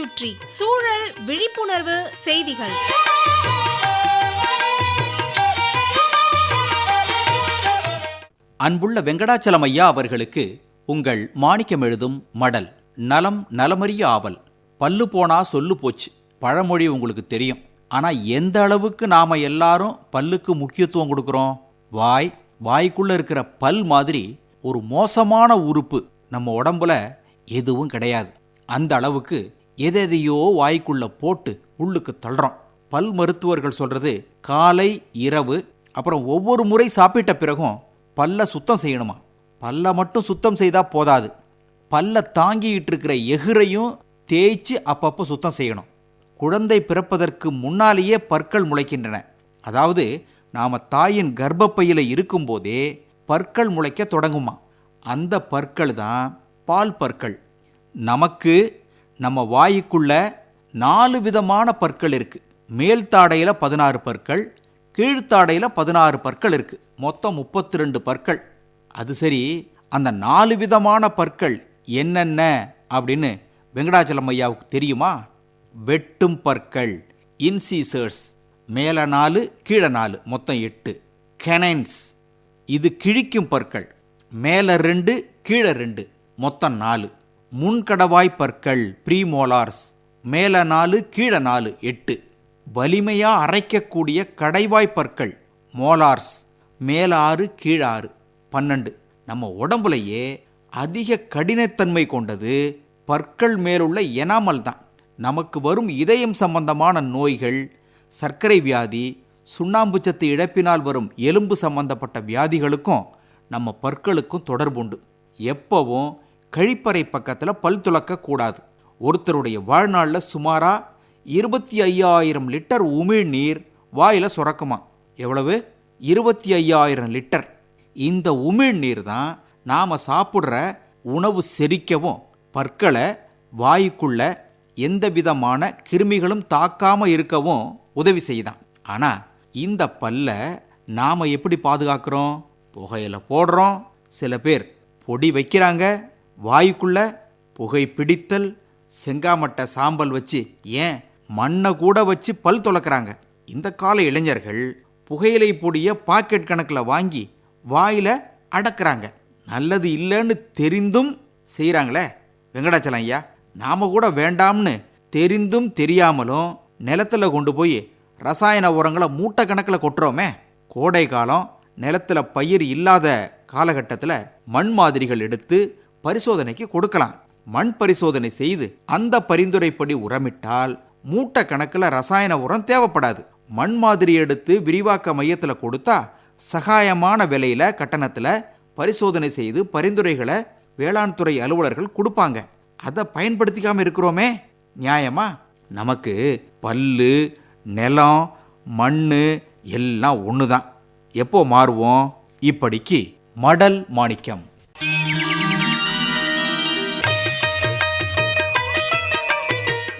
சுற்றி சூழல் விழிப்புணர்வு செய்திகள். அன்புள்ள வெங்கடாச்சலம் ஐயா அவர்களுக்கு உங்கள் மாணிக்கம் எழுதும் மடல் நலம் நலமறிய ஆவல். பல்லு போனா சொல்லு போச்சு. பழமொழி உங்களுக்கு தெரியும். ஆனா எந்த அளவுக்கு நாம எல்லாரும் பல்லுக்கு முக்கியத்துவம் கொடுக்குறோம்? வாய் வாய்க்குள்ள இருக்கிற பல் மாதிரி ஒரு மோசமான உறுப்பு நம்ம உடம்புல எதுவும் கிடையாது. அந்த அளவுக்கு எதையோ வாய்க்குள்ளே போட்டு உள்ளுக்கு தள்ளுறோம். பல் மருத்துவர்கள் சொல்கிறது காலை இரவு அப்புறம் ஒவ்வொரு முறை சாப்பிட்ட பிறகும் பல்ல சுத்தம் செய்யணுமா? பல்ல மட்டும் சுத்தம் செய்தால் போதாது. பல்ல தாங்கிக்கிட்டு இருக்கிற எகிரையும் தேய்ச்சி அப்பப்போ சுத்தம் செய்யணும். குழந்தை பிறப்பதற்கு முன்னாலேயே பற்கள் முளைக்கின்றன. அதாவது நாம் தாயின் கர்ப்பப்பையில இருக்கும்போதே பற்கள் முளைக்க தொடங்குமா? அந்த பற்கள் தான் பால் பற்கள். நமக்கு நம்ம வாய்க்குள்ள நாலு விதமான பற்கள் இருக்குது மேல்தாடையில் பதினாறு பற்கள் கீழ்த்தாடையில் பதினாறு பற்கள் இருக்குது மொத்தம் முப்பத்தி ரெண்டு பற்கள். அது சரி அந்த நாலு விதமான பற்கள் என்னென்ன அப்படின்னு வெங்கடாச்சலம் ஐயாவுக்கு தெரியுமா? வெட்டும் பற்கள் இன்சீசர்ஸ் மேலே நாலு கீழே நாலு மொத்தம் எட்டு. கெனைன்ஸ் இது கிழிக்கும் பற்கள் மேலே ரெண்டு கீழே ரெண்டு மொத்தம் நாலு. முன்கடவாய் பற்கள் ப்ரீமோலார்ஸ். மேல நாலு கீழே நாலு எட்டு. வலிமையா அரைக்கக்கூடிய கடைவாய் பற்கள் மோலார்ஸ். மேல ஆறு கீழ ஆறு பன்னெண்டு. நம்ம உடம்புலையே அதிக கடினத்தன்மை கொண்டது பற்கள் மேலுள்ள எனாமல் தான். நமக்கு வரும் இதயம் சம்பந்தமான நோய்கள் சர்க்கரை வியாதி சுண்ணாம்புச்சத்து இழப்பினால் வரும் எலும்பு சம்பந்தப்பட்ட வியாதிகளுக்கும் நம்ம பற்களுக்கும் தொடர்புண்டு. எப்பவும் கழிப்பறை பக்கத்தில் பல் துலக்க கூடாது. ஒருத்தருடைய வாழ்நாளில் சுமாராக இருபத்தி ஐயாயிரம் லிட்டர் உமிழ்நீர் வாயில் சுரக்குமா? எவ்வளவு? இருபத்தி ஐயாயிரம் லிட்டர். இந்த உமிழ்நீர் தான் நாம் சாப்பிட்ற உணவு செரிக்கவும் பற்களை வாய்க்குள்ள எந்த விதமான கிருமிகளும் தாக்காமல் இருக்கவும் உதவி செய்தான் ஆனால் இந்த பல்ல நாம் எப்படி பாதுகாக்கிறோம்? புகையில் போடுறோம். சில பேர் பொடி வைக்கிறாங்க. வாய்க்குள்ள புகை பிடித்தல் செங்காமட்டை சாம்பல் வச்சு ஏன் மண்ணை கூட வச்சு பல் துலக்குறாங்க இந்த கால இளைஞர்கள் புகையிலை பொடியை பாக்கெட் கணக்கில் வாங்கி வாயில் அடக்கிறாங்க. நல்லது இல்லைன்னு தெரிந்தும் செய்கிறாங்களே வெங்கடாச்சலம் ஐயா நாம் கூட வேண்டாம்னு தெரிந்தும் தெரியாமலும் நிலத்துல கொண்டு போய் ரசாயன உரங்களை மூட்டை கணக்கில் கொட்டுறோமே. கோடை காலம் நிலத்துல பயிர் இல்லாத காலகட்டத்தில் மண் மாதிரிகள் எடுத்து பரிசோதனைக்கு கொடுக்கலாம். மண் பரிசோதனை செய்து அந்த பரிந்துரைப்படி உரமிட்டால் மூட்டை கணக்கில் ரசாயன உரம் தேவைப்படாது. மண் மாதிரி எடுத்து விரிவாக்க மையத்தில் கொடுத்தா சகாயமான விலையில கட்டணத்தில் பரிசோதனை செய்து பரிந்துரைகளை வேளாண் துறை அலுவலர்கள் கொடுப்பாங்க. அதை பயன்படுத்திக்காம இருக்கிறோமே. நியாயமா? நமக்கு பல்லு நிலம் மண்ணு எல்லாம் ஒன்று தான் எப்போ மாறுவோம்? இப்படிக்கு மடல் மாணிக்கம்.